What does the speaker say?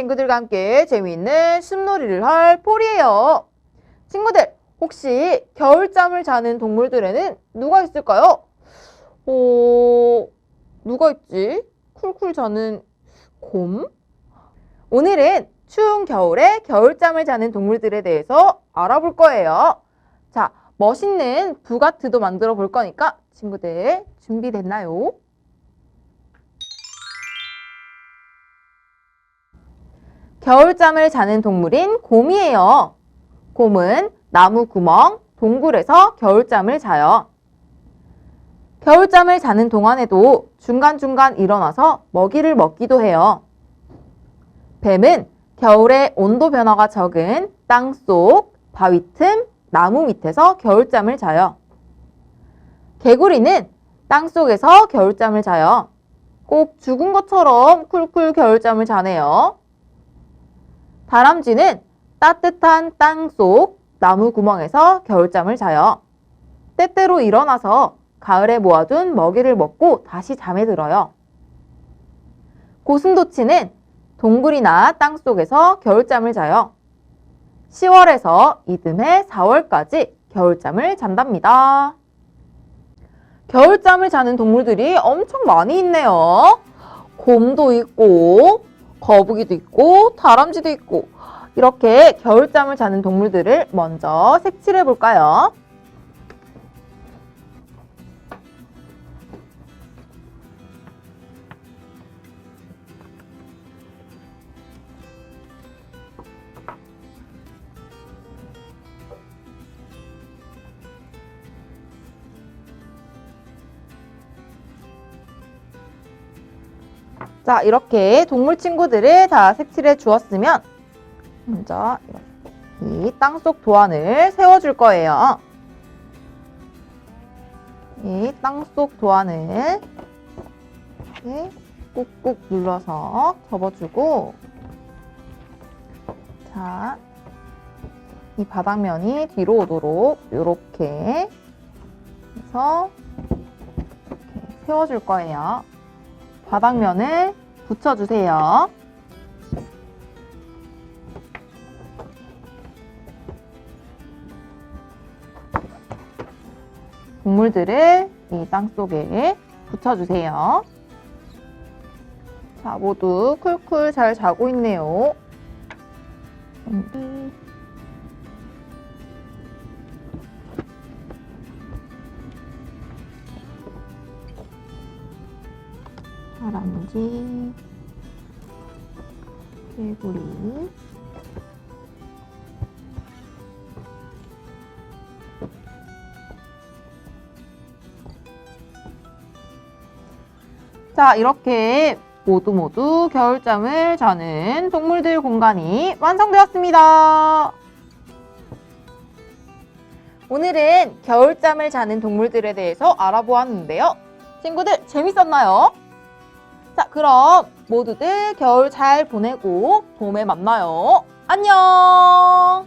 친구들과 함께 재미있는 숲놀이를 할 폴이에요. 친구들, 혹시 겨울잠을 자는 동물들에는 누가 있을까요? 어, 누가 있지? 쿨쿨 자는 곰? 오늘은 추운 겨울에 겨울잠을 자는 동물들에 대해서 알아볼 거예요. 자, 멋있는 부가트도 만들어 볼 거니까 친구들 준비됐나요? 겨울잠을 자는 동물인 곰이에요. 곰은 나무 구멍, 동굴에서 겨울잠을 자요. 겨울잠을 자는 동안에도 중간중간 일어나서 먹이를 먹기도 해요. 뱀은 겨울에 온도 변화가 적은 땅 속, 바위 틈, 나무 밑에서 겨울잠을 자요. 개구리는 땅 속에서 겨울잠을 자요. 꼭 죽은 것처럼 쿨쿨 겨울잠을 자네요. 다람쥐는 따뜻한 땅 속 나무 구멍에서 겨울잠을 자요. 때때로 일어나서 가을에 모아둔 먹이를 먹고 다시 잠에 들어요. 고슴도치는 동굴이나 땅 속에서 겨울잠을 자요. 10월에서 이듬해 4월까지 겨울잠을 잔답니다. 겨울잠을 자는 동물들이 엄청 많이 있네요. 곰도 있고, 거북이도 있고, 다람쥐도 있고, 이렇게 겨울잠을 자는 동물들을 먼저 색칠해 볼까요? 자, 이렇게 동물 친구들을 다 색칠해 주었으면 먼저 이 땅속 도안을 세워줄 거예요. 이 땅속 도안을 꾹꾹 눌러서 접어주고 자, 이 바닥면이 뒤로 오도록 이렇게 해서 이렇게 세워줄 거예요. 바닥면을 붙여주세요. 동물들을 이 땅 속에 붙여주세요. 자, 모두 쿨쿨 잘 자고 있네요. 다람쥐, 개구리, 자, 이렇게 모두 모두 겨울잠을 자는 동물들 공간이 완성되었습니다. 오늘은 겨울잠을 자는 동물들에 대해서 알아보았는데요. 친구들 재밌었나요? 자, 그럼 모두들 겨울 잘 보내고 봄에 만나요. 안녕!